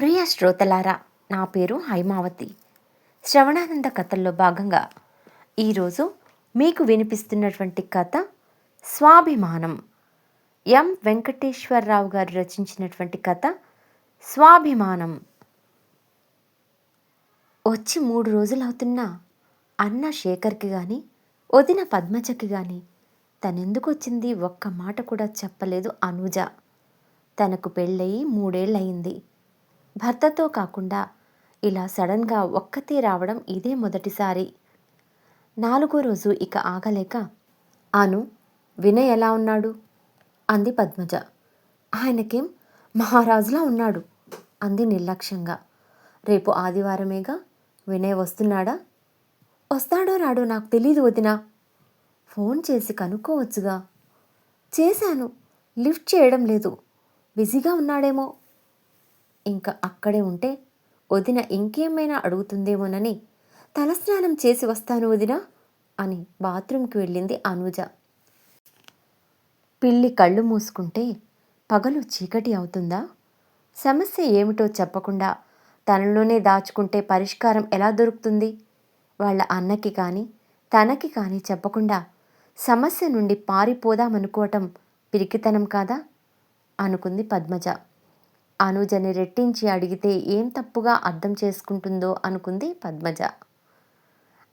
ప్రియ శ్రోతలారా నా పేరు హైమావతి. శ్రవణానంద కథల్లో భాగంగా ఈరోజు మీకు వినిపిస్తున్నటువంటి కథ స్వాభిమానం. ఎం. వెంకటేశ్వరరావు గారు రచించినటువంటి కథ స్వాభిమానం. వచ్చి మూడు రోజులు అవుతున్నా అన్న శేఖర్కి కానీ వదిన పద్మజకి కానీ తనెందుకు వచ్చింది ఒక్క మాట కూడా చెప్పలేదు అనూజ. తనకు పెళ్ళయి మూడేళ్ళయింది. భర్తతో కాకుండా ఇలా సడన్గా ఒక్కతే రావడం ఇదే మొదటిసారి. నాలుగో రోజు ఇక ఆగలేక ఆను వినయ్ ఎలా ఉన్నాడు? అంది పద్మజ. ఆయనకేం మహారాజులా ఉన్నాడు? అంది నిర్లక్ష్యంగా. రేపు ఆదివారమేగా? వినయ్ వస్తున్నాడా? వస్తాడో రాడో నాకు తెలీదు వదినా. ఫోన్ చేసి కనుక్కోవచ్చుగా. చేశాను. లిఫ్ట్ చేయడం లేదు. బిజీగా ఉన్నాడేమో. ఇంకా అక్కడే ఉంటే వదిన ఇంకేమైనా అడుగుతుందేమోనని తలస్నానం చేసి వస్తాను వదిన అని బాత్రూంకి వెళ్ళింది అనుజ. పిల్లి కళ్ళు మూసుకుంటే పగలు చీకటి అవుతుందా? సమస్య ఏమిటో చెప్పకుండా తనలోనే దాచుకుంటే పరిష్కారం ఎలా దొరుకుతుంది? వాళ్ళ అన్నకి కానీ తనకి కానీ చెప్పకుండా సమస్య నుండి పారిపోదామనుకోవటం పిరికితనం కాదా? అనుకుంది పద్మజ. అనుజని రెట్టించి అడిగితే ఏం తప్పుగా అర్థం చేసుకుంటుందో అనుకుంది పద్మజ.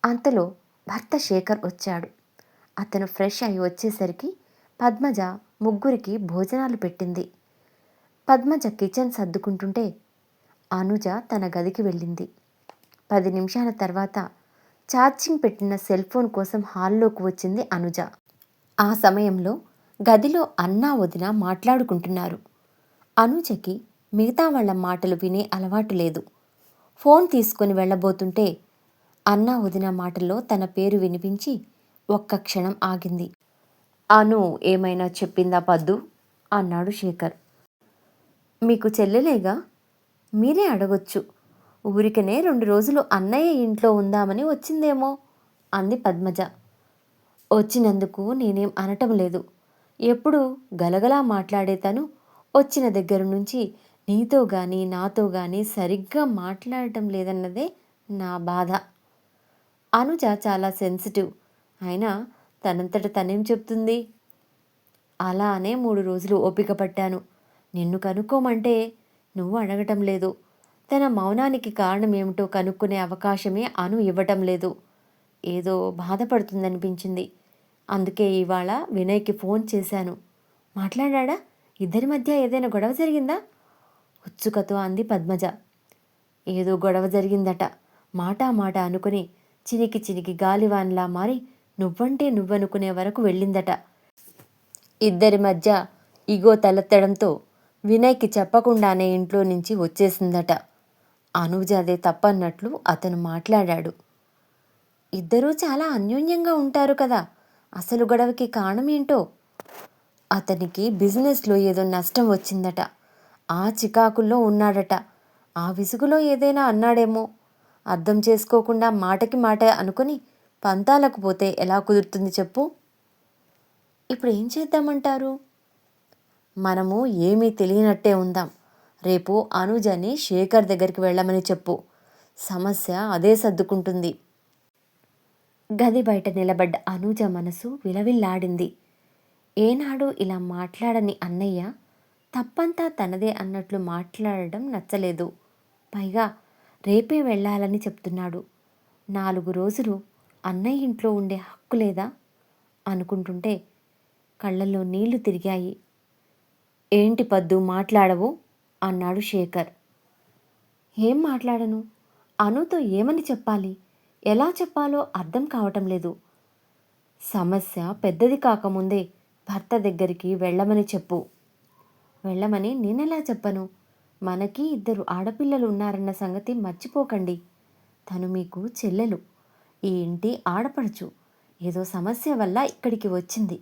అంతలో భర్త శేఖర్ వచ్చాడు. అతను ఫ్రెష్ అయి వచ్చేసరికి పద్మజ ముగ్గురికి భోజనాలు పెట్టింది. పద్మజ కిచెన్ సర్దుకుంటుంటే అనుజ తన గదికి వెళ్ళింది. పది నిమిషాల తర్వాత ఛార్జింగ్ పెట్టిన సెల్ ఫోన్ కోసం హాల్లోకి వచ్చింది అనుజ. ఆ సమయంలో గదిలో అన్నా వదిన మాట్లాడుకుంటున్నారు. అనుజకి మిగతా వాళ్ళ మాటలు వినే అలవాటు లేదు. ఫోన్ తీసుకొని వెళ్ళబోతుంటే అన్నా వదిన మాటల్లో తన పేరు వినిపించి ఒక్క క్షణం ఆగింది. అను ఏమైనా చెప్పిందా పద్దు? అన్నాడు శేఖర్. మీకు చెల్లెలేగా? మీరే అడగొచ్చు. ఊరికనే రెండు రోజులు అన్నయ్య ఇంట్లో ఉందామని వచ్చిందేమో? అంది పద్మజ. వచ్చినందుకు నేనేం అనటం లేదు. ఎప్పుడు గలగలా మాట్లాడే తను వచ్చిన దగ్గర నుంచి నీతో కానీ నాతో కానీ సరిగ్గా మాట్లాడటం లేదన్నదే నా బాధ. అనుజ చాలా సెన్సిటివ్. అయినా తనంతట తనేం చెప్తుంది? అలా అనే మూడు రోజులు ఓపిక పట్టాను. నిన్ను కనుక్కోమంటే నువ్వు అడగటం లేదు. తన మౌనానికి కారణం ఏమిటో కనుక్కునే అవకాశమే అను ఇవ్వటం లేదు. ఏదో బాధపడుతుందనిపించింది. అందుకే ఇవాళ వినయ్కి ఫోన్ చేశాను. మాట్లాడా ఇద్దరి మధ్య ఏదైనా గొడవ జరిగిందా? ఉత్సుకతో అంది పద్మజ. ఏదో గొడవ జరిగిందట. మాట మాట అనుకుని చినికి చినికి గాలివాన్లా మారి నువ్వంటే నువ్వనుకునే వరకు వెళ్ళిందట. ఇద్దరి మధ్య ఇగో తలెత్తడంతో వినయ్కి చెప్పకుండానే ఇంట్లో నుంచి వచ్చేసిందట. అనూజ అదే తప్పన్నట్లు అతను మాట్లాడాడు. ఇద్దరూ చాలా అన్యోన్యంగా ఉంటారు కదా. అసలు గొడవకి కారణం ఏంటో అతనికి బిజినెస్లో ఏదో నష్టం వచ్చిందట. ఆ చికాకుల్లో ఉన్నాడట. ఆ విసుగులో ఏదైనా అన్నాడేమో. అర్థం చేసుకోకుండా మాటకి మాట అనుకుని పంతాలకు పోతే ఎలా కుదురుతుంది చెప్పు. ఇప్పుడు ఏం చేద్దామంటారు? మనము ఏమీ తెలియనట్టే ఉందాం. రేపు అనుజని శేఖర్ దగ్గరికి వెళ్ళమని చెప్పు. సమస్య అదే సర్దుకుంటుంది. గది బయట నిలబడ్డ అనుజ మనసు విలవిల్లాడింది. ఏనాడు ఇలా మాట్లాడని అన్నయ్య తప్పంతా తనదే అన్నట్లు మాట్లాడడం నచ్చలేదు. పైగా రేపే వెళ్ళాలని చెప్తున్నాడు. నాలుగు రోజులు అన్నయ్య ఇంట్లో ఉండే హక్కు లేదా? అనుకుంటుంటే కళ్ళల్లో నీళ్ళు తిరిగాయి. ఏంటి పద్దు మాట్లాడవు? అన్నాడు శేఖర్. ఏం మాట్లాడను? అనుతో ఏమని చెప్పాలి? ఎలా చెప్పాలో అర్థం కావటం లేదు. సమస్య పెద్దది కాకముందే భర్త దగ్గరికి వెళ్ళమని చెప్పు. వెళ్ళమని నేనెలా చెప్పను? మనకి ఇద్దరు ఆడపిల్లలు ఉన్నారన్న సంగతి మర్చిపోకండి. తను మీకు చెల్లెలు. ఈ ఇంటి ఆడపడుచు. ఏదో సమస్య వల్ల ఇక్కడికి వచ్చింది.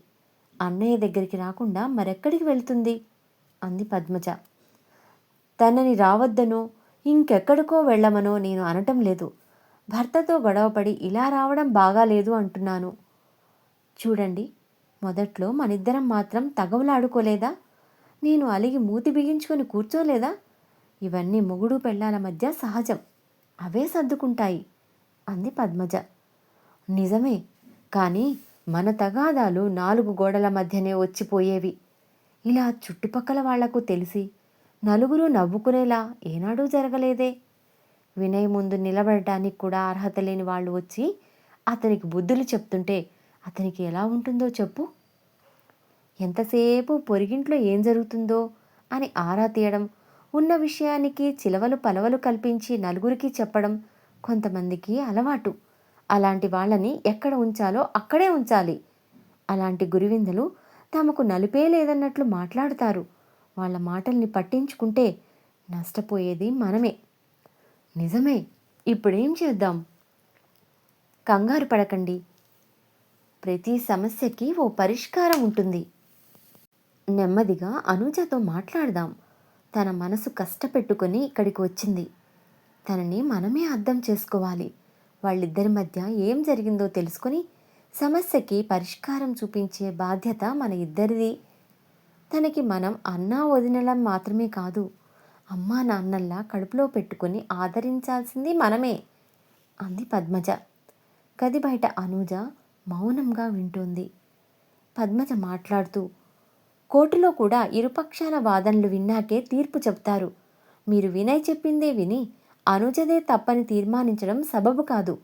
అన్నయ్య దగ్గరికి రాకుండా మరెక్కడికి వెళ్తుంది? అంది పద్మజ. తనని రావద్దనో ఇంకెక్కడికో వెళ్ళమనో నేను అనటం లేదు. భర్తతో గొడవపడి ఇలా రావడం బాగాలేదు అంటున్నాను. చూడండి మొదట్లో మనిద్దరం మాత్రం తగవులాడుకోలేదా? నేను అలిగి మూతి బిగించుకొని కూర్చోలేదా? ఇవన్నీ మొగుడు పెళ్ళాల మధ్య సహజం. అవే సర్దుకుంటాయి అంది పద్మజ. నిజమే కానీ మన తగాదాలు నాలుగు గోడల మధ్యనే వచ్చిపోయేవి. ఇలా చుట్టుపక్కల వాళ్ళకు తెలిసి నలుగురు నవ్వుకునేలా ఏనాడూ జరగలేదే. వినయ్ ముందు నిలబడటానికి కూడా అర్హత లేని వాళ్ళు వచ్చి అతనికి బుద్ధులు చెప్తుంటే అతనికి ఎలా ఉంటుందో చెప్పు. ఎంతసేపు పొరిగింట్లో ఏం జరుగుతుందో అని ఆరా తీయడం ఉన్న విషయానికి చిలవలు పలవలు కల్పించి నలుగురికి చెప్పడం కొంతమందికి అలవాటు. అలాంటి వాళ్ళని ఎక్కడ ఉంచాలో అక్కడే ఉంచాలి. అలాంటి గురువిందలు తమకు నలిపే లేదన్నట్లు మాట్లాడుతారు. వాళ్ళ మాటల్ని పట్టించుకుంటే నష్టపోయేది మనమే. నిజమే ఇప్పుడేం చేద్దాం? కంగారు పడకండి. ప్రతి సమస్యకి ఓ పరిష్కారం ఉంటుంది. నెమ్మదిగా అనుజతో మాట్లాడదాం. తన మనసు కష్టపెట్టుకొని ఇక్కడికి వచ్చింది. తనని మనమే అర్థం చేసుకోవాలి. వాళ్ళిద్దరి మధ్య ఏం జరిగిందో తెలుసుకొని సమస్యకి పరిష్కారం చూపించే బాధ్యత మన ఇద్దరిది. తనకి మనం అన్నా వదినలం మాత్రమే కాదు అమ్మా నాన్నల్లా కడుపులో పెట్టుకొని ఆదరించాల్సింది మనమే అంది పద్మజ. గది బయట అనూజ మౌనంగా వింటుంది. పద్మజ మాట్లాడుతూ కోర్టులో కూడా ఇరుపక్షాల వాదనలు విన్నాకే తీర్పు చెప్తారు మీరు వినయ్ చెప్పిందే విని అనుజదే తప్పని తీర్మానించడం సబబు కాదు.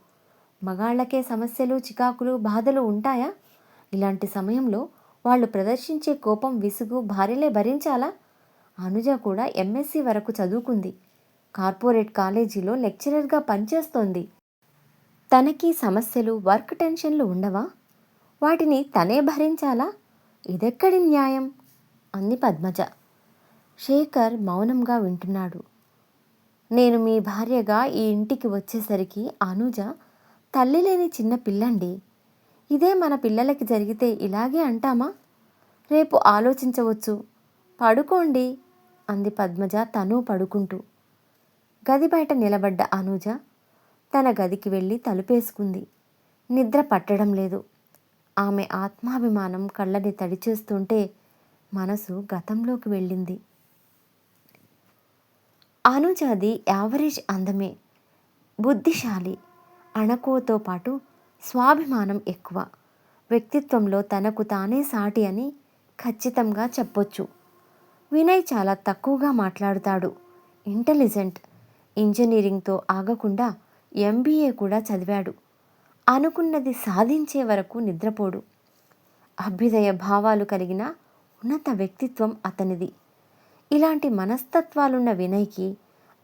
మగాళ్ళకే సమస్యలు చికాకులు బాధలు ఉంటాయా? ఇలాంటి సమయంలో వాళ్ళు ప్రదర్శించే కోపం విసుగు భార్యలే భరించాలా? అనుజ కూడా ఎంఎస్సి వరకు చదువుకుంది. కార్పొరేట్ కాలేజీలో లెక్చరర్గా పనిచేస్తోంది. తనకి సమస్యలు వర్క్ టెన్షన్లు ఉండవా? వాటిని తనే భరించాలా? ఇదెక్కడి న్యాయం? అంది పద్మజ. శేఖర్ మౌనంగా వింటున్నాడు. నేను మీ భార్యగా ఈ ఇంటికి వచ్చేసరికి అనుజ తల్లి లేని చిన్న పిల్లండి. ఇదే మన పిల్లలకి జరిగితే ఇలాగే అంటామా? రేపు ఆలోచించవచ్చు. పడుకోండి అంది పద్మజ తను పడుకుంటూ. గది బయట నిలబడ్డ అనుజ తన గదికి వెళ్ళి తలుపేసుకుంది. నిద్ర పట్టడం లేదు. ఆమె ఆత్మాభిమానం కళ్ళని తడిచేస్తుంటే మనసు గతంలోకి వెళ్ళింది. అనుజాది యావరేజ్ అందమే బుద్ధిశాలి అణకువతో పాటు స్వాభిమానం ఎక్కువ. వ్యక్తిత్వంలో తనకు తానే సాటి అని ఖచ్చితంగా చెప్పొచ్చు. వినయ్ చాలా తక్కువగా మాట్లాడుతాడు. ఇంటెలిజెంట్ ఇంజనీరింగ్తో ఆగకుండా ఎంబీఏ కూడా చదివాడు. అనుకున్నది సాధించే వరకు నిద్రపోడు. అభ్యుదయ భావాలు కలిగిన ఉన్నత వ్యక్తిత్వం అతనిది. ఇలాంటి మనస్తత్వాలున్న వినయ్కి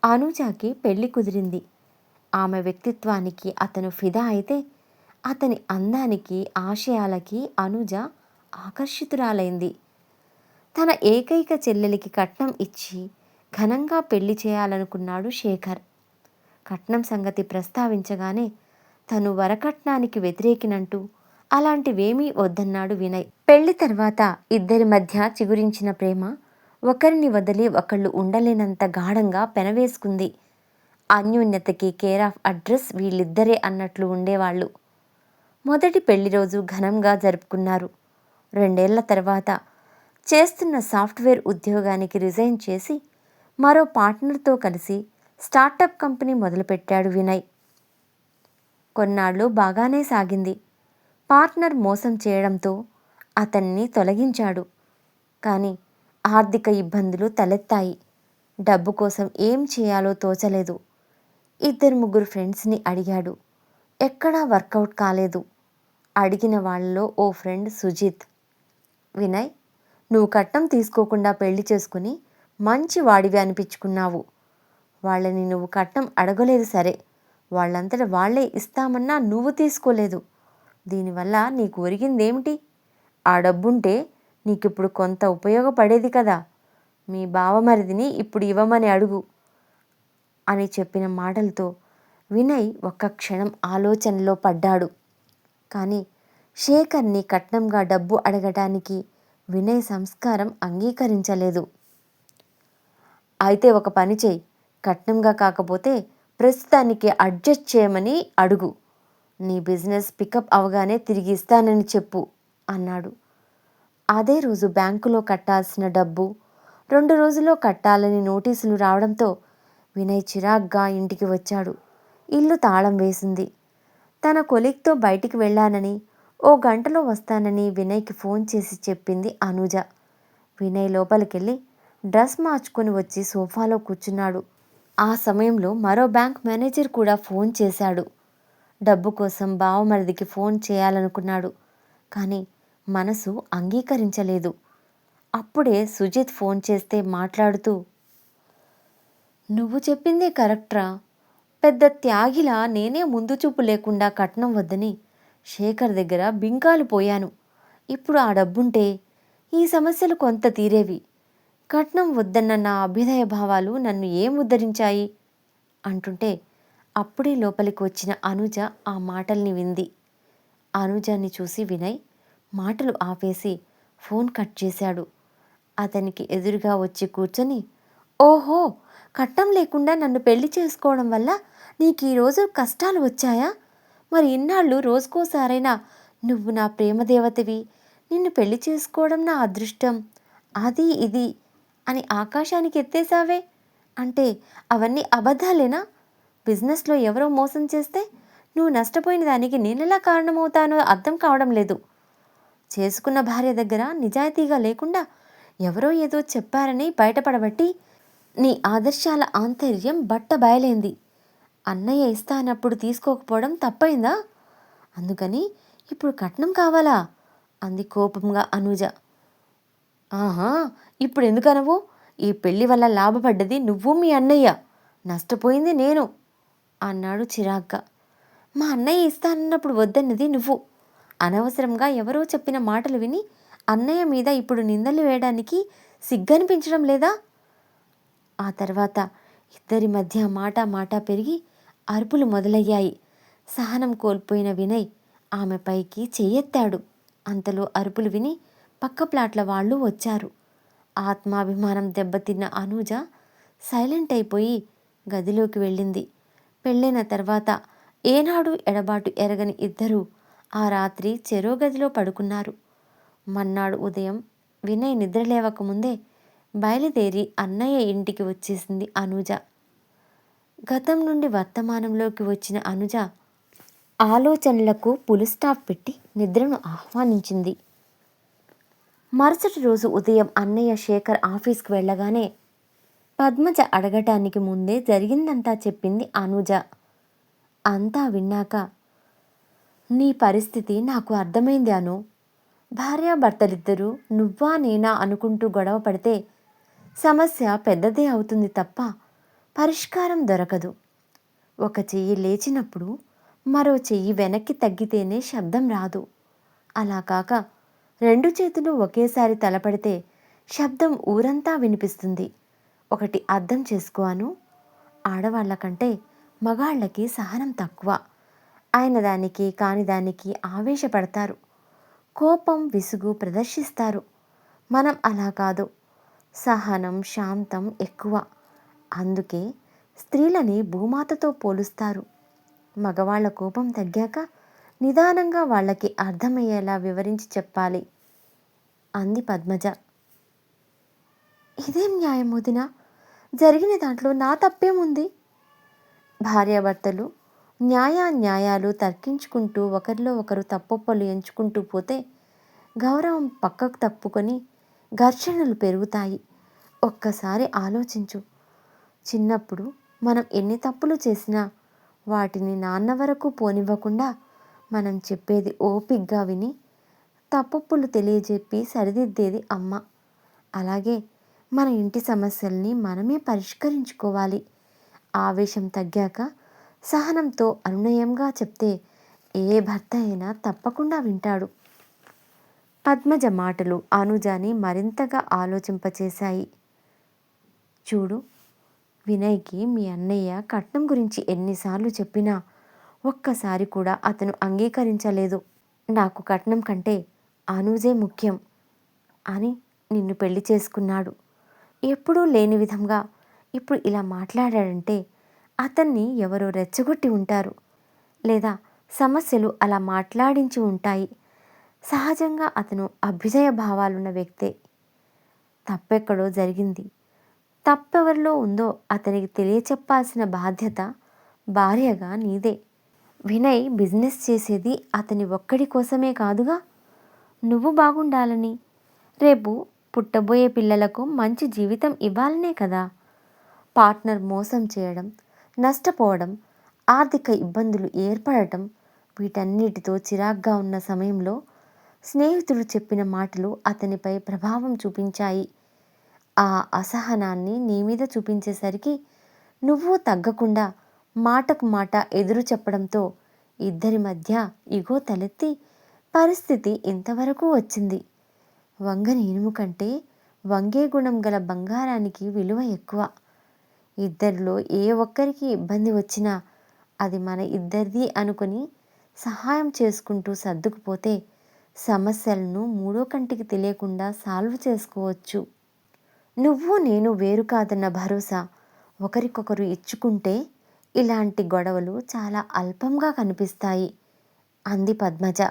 అనుజాకి పెళ్ళి కుదిరింది. ఆమె వ్యక్తిత్వానికి అతను ఫిదా అయితే అతని అందానికి ఆశయాలకి అనుజ ఆకర్షితురాలైంది. తన ఏకైక చెల్లెలికి కట్నం ఇచ్చి ఘనంగా పెళ్ళి చేయాలనుకున్నాడు శేఖర్. కట్నం సంగతి ప్రస్తావించగానే తను వరకట్నానికి వ్యతిరేకినంటూ అలాంటివేమీ వద్దన్నాడు వినయ్. పెళ్ళి తర్వాత ఇద్దరి మధ్య చిగురించిన ప్రేమ ఒకరిని వదిలి ఒకళ్ళు ఉండలేనంత గాఢంగా పెనవేసుకుంది. అన్యోన్యతకి కేర్ ఆఫ్ అడ్రస్ వీళ్ళిద్దరే అన్నట్లు ఉండేవాళ్ళు. మొదటి పెళ్ళి రోజు ఘనంగా జరుపుకున్నారు. రెండేళ్ళ తర్వాత చేస్తున్న సాఫ్ట్వేర్ ఉద్యోగానికి రిజైన్ చేసి మరో పార్ట్నర్తో కలిసి స్టార్టప్ కంపెనీ మొదలుపెట్టాడు వినయ్. కొన్నాళ్ళు బాగానే సాగింది. పార్ట్నర్ మోసం చేయడంతో అతన్ని తొలగించాడు. కానీ ఆర్థిక ఇబ్బందులు తలెత్తాయి. డబ్బు కోసం ఏం చేయాలో తోచలేదు. ఇద్దరు ముగ్గురు ఫ్రెండ్స్ని అడిగాడు. ఎక్కడా వర్కౌట్ కాలేదు. అడిగిన వాళ్ళలో ఓ ఫ్రెండ్ సుజిత్ వినయ్ నువ్వు కట్నం తీసుకోకుండా పెళ్ళి చేసుకుని మంచి వాడివి అనిపించుకున్నావు. వాళ్ళని నువ్వు కట్నం అడగలేదు సరే. వాళ్ళంతట వాళ్ళే ఇస్తామన్నా నువ్వు తీసుకోలేదు. దీనివల్ల నీకు ఒరిగిందేమిటి? ఆ డబ్బుంటే నీకిప్పుడు కొంత ఉపయోగపడేది కదా. మీ బావమరిదిని ఇప్పుడు ఇవ్వమని అడుగు అని చెప్పిన మాటలతో వినయ్ ఒక్క క్షణం ఆలోచనలో పడ్డాడు. కానీ శేఖర్ని కట్నంగా డబ్బు అడగటానికి వినయ్ సంస్కారం అంగీకరించలేదు. అయితే ఒక పని చేయి కట్నంగా కాకపోతే ప్రస్తుతానికి అడ్జస్ట్ చేయమని అడుగు. నీ బిజినెస్ పికప్ అవగానే తిరిగి ఇస్తానని చెప్పు అన్నాడు. అదే రోజు బ్యాంకులో కట్టాల్సిన డబ్బు రెండు రోజుల్లో కట్టాలని నోటీసులు రావడంతో వినయ్ చిరాగ్గా ఇంటికి వచ్చాడు. ఇల్లు తాళం వేసింది. తన కొలిక్తో బయటికి వెళ్ళానని ఓ గంటలో వస్తానని వినయ్కి ఫోన్ చేసి చెప్పింది అనుజ. వినయ్ లోపలికెళ్ళి డ్రెస్ మార్చుకొని వచ్చి సోఫాలో కూర్చున్నాడు. ఆ సమయంలో మరో బ్యాంక్ మేనేజర్ కూడా ఫోన్ చేశాడు. డబ్బు కోసం బావమరిదికి ఫోన్ చేయాలనుకున్నాడు. కానీ మనసు అంగీకరించలేదు. అప్పుడే సుజిత్ ఫోన్ చేస్తే మాట్లాడుతూ నువ్వు చెప్పిందే కరెక్ట్రా. పెద్ద త్యాగిలా నేనే ముందు చూపు లేకుండా కట్నం వద్దని శేఖర్ దగ్గర బింకాలు పోయాను. ఇప్పుడు ఆ డబ్బుంటే ఈ సమస్యలు కొంత తీరేవి. కట్నం వద్దన్న నా అభ్యుదయ భావాలు నన్ను ఏం ఉద్ధరించాయి? అంటుంటే అప్పుడే లోపలికి వచ్చిన అనుజ ఆ మాటల్ని వింది. అనుజాన్ని చూసి వినయ్ మాటలు ఆపేసి ఫోన్ కట్ చేశాడు. అతనికి ఎదురుగా వచ్చి కూర్చొని ఓహో కట్టం లేకుండా నన్ను పెళ్ళి చేసుకోవడం వల్ల నీకు ఈరోజు కష్టాలు వచ్చాయా? మరి ఇన్నాళ్ళు రోజుకోసారైనా నువ్వు నా ప్రేమదేవతవి నిన్ను పెళ్ళి చేసుకోవడం నా అదృష్టం. అది ఇది అని ఆకాశానికి ఎత్తేసావే అంటే అవన్నీ అబద్ధాలేనా? బిజినెస్లో ఎవరో మోసం చేస్తే నువ్వు నష్టపోయిన దానికి నేనెలా కారణమవుతానో అర్థం కావడం లేదు. చేసుకున్న భార్య దగ్గర నిజాయితీగా లేకుండా ఎవరో ఏదో చెప్పారని బయటపడబట్టి నీ ఆదర్శాల ఆంతర్యం బట్ట బయలైంది. అన్నయ్య ఇస్తానప్పుడు తీసుకోకపోవడం తప్పైందా? అందుకని ఇప్పుడు కట్నం కావాలా? అంది కోపంగా అనుజ. ఆహా ఇప్పుడు ఎందుకనవు ఈ పెళ్ళి వల్ల లాభపడ్డది నువ్వు మీ అన్నయ్య. నష్టపోయింది నేను. అన్నాడు చిరాగ్గా. మా అన్నయ్య ఇస్తానన్నప్పుడు వద్దన్నది నువ్వు. అనవసరంగా ఎవరో చెప్పిన మాటలు విని అన్నయ్య మీద ఇప్పుడు నిందలు వేయడానికి సిగ్గనిపించడం లేదా? ఆ తర్వాత ఇద్దరి మధ్య మాట మాట పెరిగి అరుపులు మొదలయ్యాయి. సహనం కోల్పోయిన వినయ్ ఆమె పైకి చెయ్యెత్తాడు. అంతలో అరుపులు విని పక్క ప్లాట్ల వాళ్ళు వచ్చారు. ఆత్మాభిమానం దెబ్బతిన్న అనూజ సైలెంట్ అయిపోయి గదిలోకి వెళ్ళింది. పెళ్ళైన తర్వాత ఏనాడు ఎడబాటు ఎరగని ఇద్దరూ ఆ రాత్రి చెరో గదిలో పడుకున్నారు. మన్నాడు ఉదయం వినయ్ నిద్రలేవకముందే బయలుదేరి అన్నయ్య ఇంటికి వచ్చేసింది అనుజ. గతం నుండి వర్తమానంలోకి వచ్చిన అనుజ ఆలోచనలకు పులుస్టాప్ పెట్టి నిద్రను ఆహ్వానించింది. మరుసటి రోజు ఉదయం అన్నయ్య శేఖర్ ఆఫీస్కి వెళ్ళగానే పద్మజ అడగటానికి ముందే జరిగిందంతా చెప్పింది అనుజ. అంతా విన్నాక నీ పరిస్థితి నాకు అర్థమైంది అను. భార్యాభర్తలిద్దరూ నువ్వా నేనా అనుకుంటూ గొడవ పడితే సమస్య పెద్దదే అవుతుంది తప్ప పరిష్కారం దొరకదు. ఒక చెయ్యి లేచినప్పుడు మరో చెయ్యి వెనక్కి తగ్గితేనే శబ్దం రాదు. అలా కాక రెండు చేతులు ఒకేసారి తలపడితే శబ్దం ఊరంతా వినిపిస్తుంది. ఒకటి అర్థం చేసుకోను ఆడవాళ్ళకంటే మగాళ్ళకి సహనం తక్కువ. ఆయన దానికి కాని దానికి ఆవేశపడతారు. కోపం విసుగు ప్రదర్శిస్తారు. మనం అలా కాదు. సహనం శాంతం ఎక్కువ. అందుకే స్త్రీలని భూమాతతో పోలుస్తారు. మగవాళ్ళ కోపం తగ్గాక నిదానంగా వాళ్ళకి అర్థమయ్యేలా వివరించి చెప్పాలి. అంది పద్మజ. ఇదేం న్యాయం వదిన? జరిగిన దాంట్లో నా తప్పేముంది? భార్యాభర్తలు న్యాయాన్యాయాలు తర్కించుకుంటూ ఒకరిలో ఒకరు తప్పొప్పలు ఎంచుకుంటూ పోతే గౌరవం పక్కకు తప్పుకొని ఘర్షణలు పెరుగుతాయి. ఒక్కసారి ఆలోచించు. చిన్నప్పుడు మనం ఎన్ని తప్పులు చేసినా వాటిని నాన్న వరకు పోనివ్వకుండా మనం చెప్పేది ఓపిగ్గా విని తప్పులు తెలియజెప్పి సరిదిద్దేది అమ్మ. అలాగే మన ఇంటి సమస్యల్ని మనమే పరిష్కరించుకోవాలి. ఆవేశం తగ్గాక సహనంతో అనునయంగా చెప్తే ఏ భర్త అయినా తప్పకుండా వింటాడు. పద్మజ మాటలు అనుజాని మరింతగా ఆలోచింపచేశాయి. చూడు వినయ్కి మీ అన్నయ్య కట్నం గురించి ఎన్నిసార్లు చెప్పినా ఒక్కసారి కూడా అతను అంగీకరించలేదు. నాకు కట్నం కంటే అనుజే ముఖ్యం అని నిన్ను పెళ్ళి చేసుకున్నాడు. ఎప్పుడూ లేని విధంగా ఇప్పుడు ఇలా మాట్లాడాడంటే అతన్ని ఎవరో రెచ్చగొట్టి ఉంటారు. లేదా సమస్యలు అలా మాట్లాడించి ఉంటాయి. సహజంగా అతను అభ్యుదయ భావాలున్న వ్యక్తే. తప్పెక్కడో జరిగింది. తప్పెవరిలో ఉందో అతనికి తెలియచెప్పాల్సిన బాధ్యత భార్యగా నీదే. వినయ్ బిజినెస్ చేసేది అతని ఒక్కడి కోసమే కాదుగా? నువ్వు బాగుండాలని. రేపు పుట్టబోయే పిల్లలకు మంచి జీవితం ఇవ్వాలనే కదా. పార్ట్నర్ మోసం చేయడం నష్టపోవడం ఆర్థిక ఇబ్బందులు ఏర్పడటం వీటన్నిటితో చిరాగ్గా ఉన్న సమయంలో స్నేహితుడు చెప్పిన మాటలు అతనిపై ప్రభావం చూపించాయి. ఆ అసహనాన్ని నీ మీద చూపించేసరికి నువ్వు తగ్గకుండా మాటకు మాట ఎదురు చెప్పడంతో ఇద్దరి మధ్య ఇగో తలెత్తి పరిస్థితి ఇంతవరకు వచ్చింది. వంగని ఇనుము కంటే వంగే గుణం గల బంగారానికి విలువ ఎక్కువ. ఇద్దరిలో ఏ ఒక్కరికి ఇబ్బంది వచ్చినా అది మన ఇద్దరిది అనుకుని సహాయం చేసుకుంటూ సర్దుకుపోతే సమస్యలను మూడో కంటికి తెలియకుండా సాల్వ్ చేసుకోవచ్చు. నువ్వు నేను వేరు కాదన్న భరోసా ఒకరికొకరు ఇచ్చుకుంటే ఇలాంటి గొడవలు చాలా అల్పంగా కనిపిస్తాయి. అంది పద్మజ.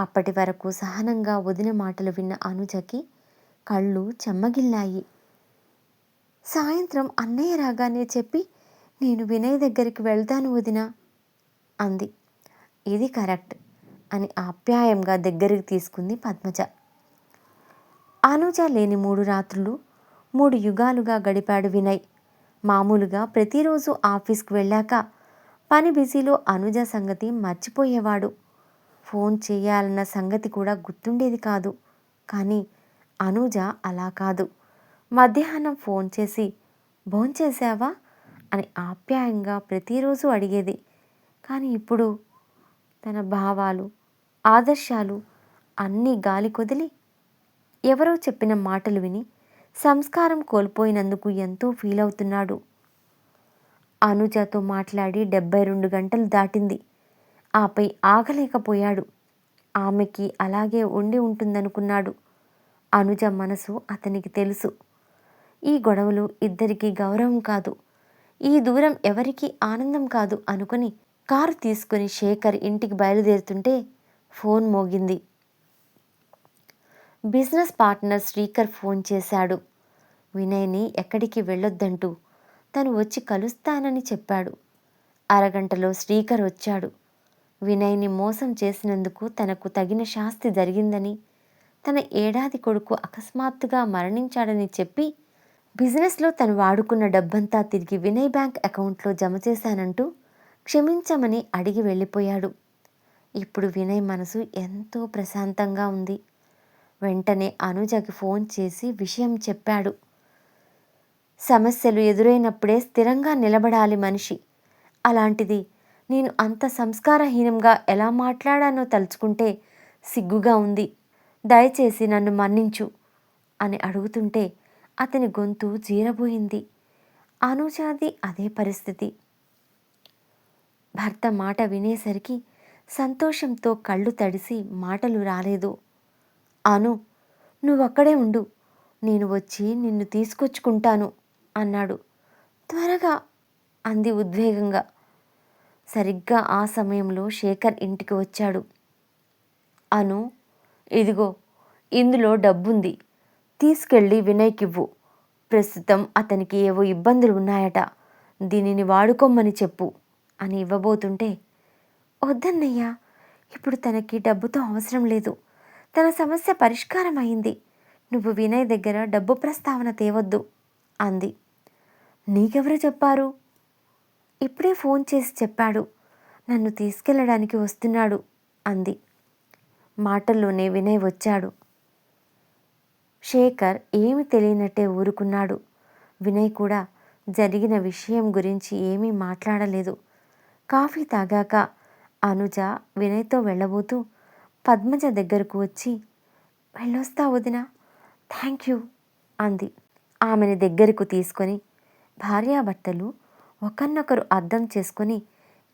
అప్పటి వరకు సహనంగా వదిన మాటలు విన్న అనుజకి కళ్ళు చెమ్మగిల్లాయి. సాయంత్రం అన్నయ్య రాగానే చెప్పి నేను వినయ్ దగ్గరికి వెళ్తాను వదిన అంది. ఇది కరెక్ట్ అని ఆప్యాయంగా దగ్గరికి తీసుకుంది పద్మజ. అనుజ లేని మూడు రాత్రులు మూడు యుగాలుగా గడిపాడు వినయ్. మామూలుగా ప్రతిరోజు ఆఫీస్కి వెళ్ళాక పని బిజీలో అనుజ సంగతి మర్చిపోయేవాడు. ఫోన్ చేయాలన్న సంగతి కూడా గుర్తుండేది కాదు. కానీ అనూజ అలా కాదు. మధ్యాహ్నం ఫోన్ చేసి భోంచేసావా అని ఆప్యాయంగా ప్రతిరోజు అడిగేది. కానీ ఇప్పుడు తన భావాలు ఆదర్శాలు అన్నీ గాలి కొదిలి ఎవరో చెప్పిన మాటలు విని సంస్కారం కోల్పోయినందుకు ఎంతో ఫీల్ అవుతున్నాడు అనుజతో మాట్లాడి డెబ్బై రెండు గంటలు దాటింది. ఆపై ఆగలేకపోయాడు. ఆమెకి అలాగే ఉండి ఉంటుందనుకున్నాడు. అనుజ మనసు అతనికి తెలుసు. ఈ గొడవలు ఇద్దరికీ గౌరవం కాదు. ఈ దూరం ఎవరికీ ఆనందం కాదు అనుకుని కారు తీసుకుని శేఖర్ ఇంటికి బయలుదేరుతుంటే ఫోన్ మోగింది. బిజినెస్ పార్ట్నర్ శ్రీకర్ ఫోన్ చేశాడు. వినయ్ని ఎక్కడికి వెళ్ళొద్దంటూ తను వచ్చి కలుస్తానని చెప్పాడు. అరగంటలో శ్రీకర్ వచ్చాడు. వినయ్ని మోసం చేసినందుకు తనకు తగిన శాస్తి జరిగిందని తన ఏడాది కొడుకు అకస్మాత్తుగా మరణించాడని చెప్పి బిజినెస్లో తను వాడుకున్న డబ్బంతా తిరిగి వినయ్ బ్యాంక్ అకౌంట్లో జమ చేశానంటూ క్షమించమని అడిగి వెళ్ళిపోయాడు. ఇప్పుడు వినయ్ మనసు ఎంతో ప్రశాంతంగా ఉంది. వెంటనే అనుజకి ఫోన్ చేసి విషయం చెప్పాడు. సమస్యలు ఎదురైనప్పుడే స్థిరంగా నిలబడాలి మనిషి. అలాంటిది నేను అంత సంస్కారహీనంగా ఎలా మాట్లాడానో తలుచుకుంటే సిగ్గుగా ఉంది. దయచేసి నన్ను మన్నించు అని అడుగుతుంటే అతని గొంతు జీరబోయింది. అనుజాది అదే పరిస్థితి. భర్త మాట వినేసరికి సంతోషంతో కళ్ళు తడిసి మాటలు రాలేదు. అను నువ్వక్కడే ఉండు. నేను వచ్చి నిన్ను తీసుకొచ్చుకుంటాను అన్నాడు. త్వరగా అంది ఉద్వేగంగా. సరిగ్గా ఆ సమయంలో శేఖర్ ఇంటికి వచ్చాడు. అను ఇదిగో ఇందులో డబ్బుంది. తీసుకెళ్ళి వినయ్కివ్వు. ప్రస్తుతం అతనికి ఏవో ఇబ్బందులు ఉన్నాయట దీనిని వాడుకోమని చెప్పు అని ఇవ్వబోతుంటే వద్దన్నయ్యా ఇప్పుడు తనకి డబ్బుతో అవసరం లేదు. తన సమస్య పరిష్కారం అయింది నువ్వు వినయ్ దగ్గర డబ్బు ప్రస్తావన తేవద్దు అంది. నీకెవరు చెప్పారు? ఇప్పుడే ఫోన్ చేసి చెప్పాడు. నన్ను తీసుకెళ్ళడానికి వస్తున్నాడు అంది. మాటల్లోనే వినయ్ వచ్చాడు. శేఖర్ ఏమి తెలియనట్టే ఊరుకున్నాడు. వినయ్ కూడా జరిగిన విషయం గురించి ఏమీ మాట్లాడలేదు. కాఫీ తాగాక అనుజ వినయ్తో వెళ్ళబోతూ పద్మజ దగ్గరకు వచ్చి వెళ్ళొస్తా వదిన థ్యాంక్ యూ అంది. ఆమెని దగ్గరకు తీసుకొని భార్యాభర్తలు ఒకరినొకరు అర్థం చేసుకొని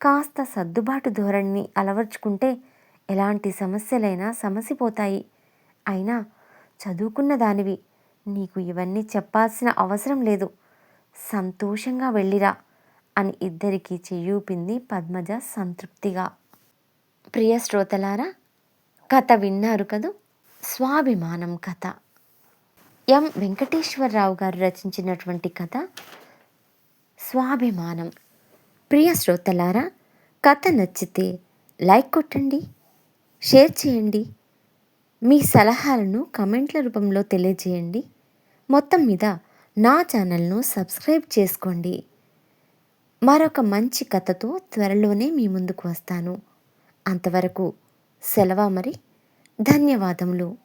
కాస్త సర్దుబాటు ధోరణిని అలవర్చుకుంటే ఎలాంటి సమస్యలైనా సమసిపోతాయి. అయినా చదువుకున్న దానివి నీకు ఇవన్నీ చెప్పాల్సిన అవసరం లేదు. సంతోషంగా వెళ్ళిరా అని ఇద్దరికీ చెయ్యూపింది పద్మజ సంతృప్తిగా. ప్రియ శ్రోతలారా కథ విన్నారు కదూ? స్వాభిమానం కథ. ఎం. వెంకటేశ్వరరావు గారు రచించినటువంటి కథ స్వాభిమానం. ప్రియ శ్రోతలారా కథ నచ్చితే లైక్ కొట్టండి షేర్ చేయండి. మీ సలహాలను కమెంట్ల రూపంలో తెలియజేయండి. మొత్తం మీద నా ఛానల్ను సబ్స్క్రైబ్ చేసుకోండి. మరొక మంచి కథతో త్వరలోనే మీ ముందుకు వస్తాను. అంతవరకు సెలవా మరి? ధన్యవాదములు.